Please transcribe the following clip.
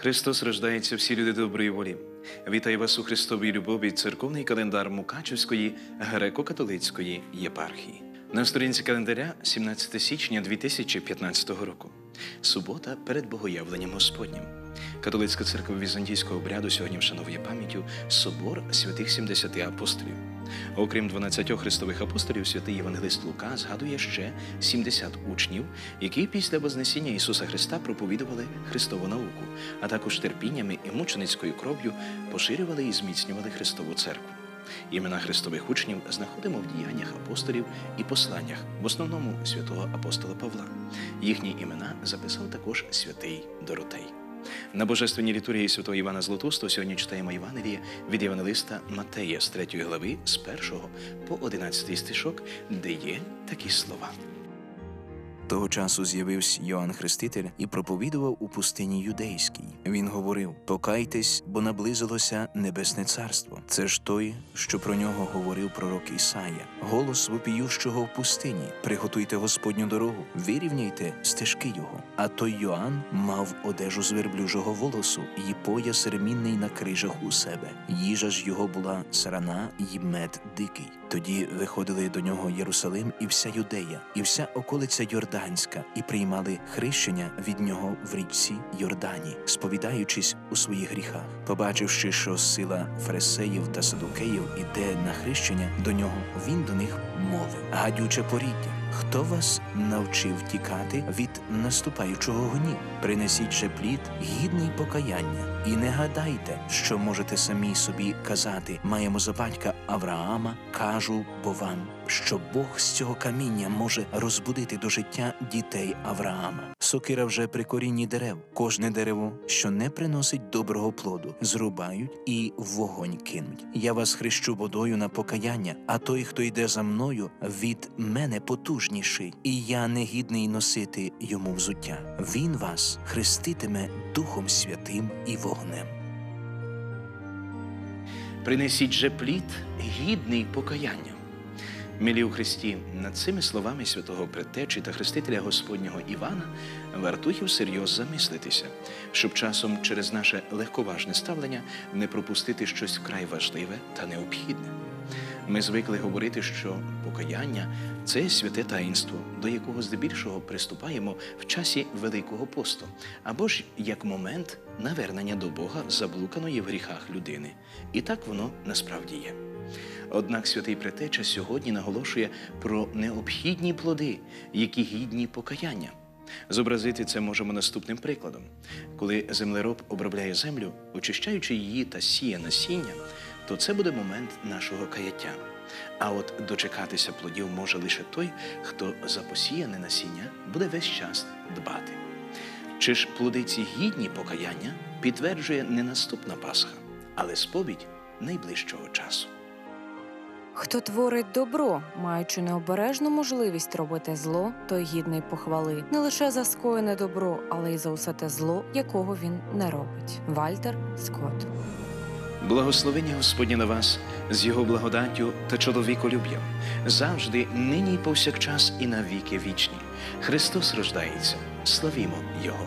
Христос рождається всі люди доброї волі. Вітаю вас у Христовій любові, церковний календар Мукачевської греко-католицької єпархії. На сторінці календаря 17 січня 2015 року. Субота перед Богоявленням Господнім. Католицька церква візантійського обряду сьогодні вшановує пам'яттю собор святих 70 апостолів. Окрім 12 христових апостолів, святий Євангелист Лука згадує ще 70 учнів, які після Вознесіння Ісуса Христа проповідували Христову науку, а також терпіннями і мученицькою кров'ю поширювали і зміцнювали Христову церкву. Імена Христових учнів знаходимо в діяннях апостолів і посланнях, в основному святого апостола Павла. Їхні імена записав також святий Доротей. На божественній літургії святого Івана Златусту сьогодні читаємо Євангеліє від Євангелиста Матея з 3 глави з 1 по 11 стишок, де є такі слова. Того часу з'явився Йоанн Хреститель і проповідував у пустині юдейській. Він говорив: Покайтесь, бо наблизилося небесне царство. Це ж той, що про нього говорив пророк Ісая, голос вопіющого в пустині. Приготуйте Господню дорогу, вирівняйте стежки його. А той Йоанн мав одежу з верблюжого волосу і пояс ремінний на крижах у себе. Їжа ж його була сарана й мед дикий. Тоді виходили до нього Єрусалим і вся Юдея, і вся околиця Йорданська, і приймали хрещення від нього в річці Йордані, сповідаючись у своїх гріхах. Побачивши, що сила фарисеїв та садукеїв іде на хрещення до нього, він до них мовив: гадюче поріддя. Хто вас навчив тікати від наступаючого гнів? Принесіть же плід гідний покаяння, і не гадайте, що можете самі собі казати: маємо за батька Авраама, кажу бо вам, що Бог з цього каміння може розбудити до життя дітей Авраама. Сокира вже при корінні дерев. Кожне дерево, що не приносить доброго плоду, зрубають і вогонь кинуть. Я вас хрещу водою на покаяння, а той, хто йде за мною, від мене потужніший, і я не гідний носити йому взуття. Він вас хреститиме Духом Святим і вогнем. Принесіть же плід гідний покаяння. Милі у Христі, над цими словами святого предтечі та хрестителя Господнього Івана вартує всерйоз замислитися, щоб часом через наше легковажне ставлення не пропустити щось вкрай важливе та необхідне. Ми звикли говорити, що покаяння це святе таїнство, до якого здебільшого приступаємо в часі Великого посту, або ж як момент навернення до Бога заблуканої в гріхах людини. І так воно насправді є. Однак святий Претеча сьогодні наголошує про необхідні плоди, які гідні покаяння. Зобразити це можемо наступним прикладом. Коли землероб обробляє землю, очищаючи її та сіє насіння, то це буде момент нашого каяття. А от дочекатися плодів може лише той, хто за посіяне насіння буде весь час дбати. Чи ж плоди ці гідні покаяння підтверджує не наступна Пасха, але сповідь найближчого часу. Хто творить добро, маючи необережну можливість робити зло, той гідний похвали не лише за скоєне добро, але й за усе те зло, якого він не робить. Вальтер Скотт Благословення Господнє на вас з його благодаттю та чоловіколюб'ям, завжди, нині і повсякчас, і на віки вічні. Христос рождається. Славімо Його!